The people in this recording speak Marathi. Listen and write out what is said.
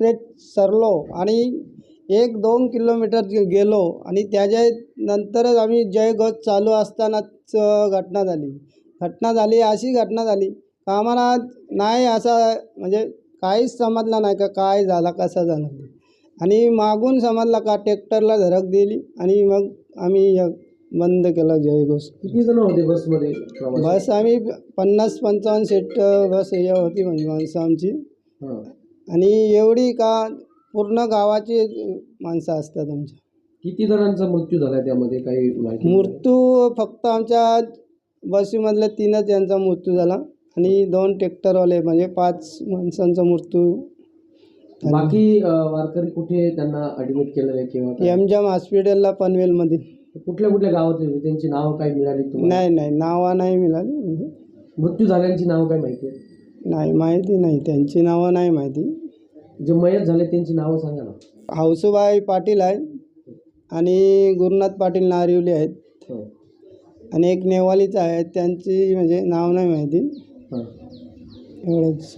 एक्सप्रेस सरलो आणि एक दोन किलोमीटर गेलो आणि त्याच्या नंतरच आम्ही जयगत चालू असतानाच घटना झाली घटना झाली अशी घटना झाली का आम्हाला नाही असा म्हणजे काहीच समजलं नाही का काय झाला कसा झाला. आणि मागून समजला का ट्रॅक्टरला धडक दिली आणि मग आम्ही बंद केलं जयघोष किती जण होते बसमध्ये? बस आम्ही पन्नास पंचावन्न सीट बस हे होती म्हणजे माणसं आमची. आणि एवढी का पूर्ण गावाची माणसं असतात आमच्या. किती जणांचा मृत्यू झाला त्यामध्ये काही माहिती मृत्यू फक्त आमच्या बसीमधल्या तीनच यांचा मृत्यू झाला आणि दोन ट्रॅक्टरवाले म्हणजे पाच माणसांचा मृत्यू बाकी अ, वारकरी कुठे त्यांना ऍडमिट केलेलं आहे किंवा काय? एमजम हॉस्पिटलला पनवेलमध्ये. कुठल्या कुठल्या गावातले होते त्यांची नावं काय मिळाली तुम्हाला? नाही नाही. नावं नाही मिळाली म्हणजे. मृत्यू झाल्यांची नावं काय माहिती आहे? नाही माहिती नाही. त्यांची नावं नाही माहिती. जे मयत झाले त्यांची नावं सांगा ना. हौसूबाई पाटील आहे आणि गुरुनाथ पाटील नारिवली आहेत. हां. आणि एक नेवालीचं आहे. त्यांची म्हणजे नाव नाही माहिती. हां. एवढंच.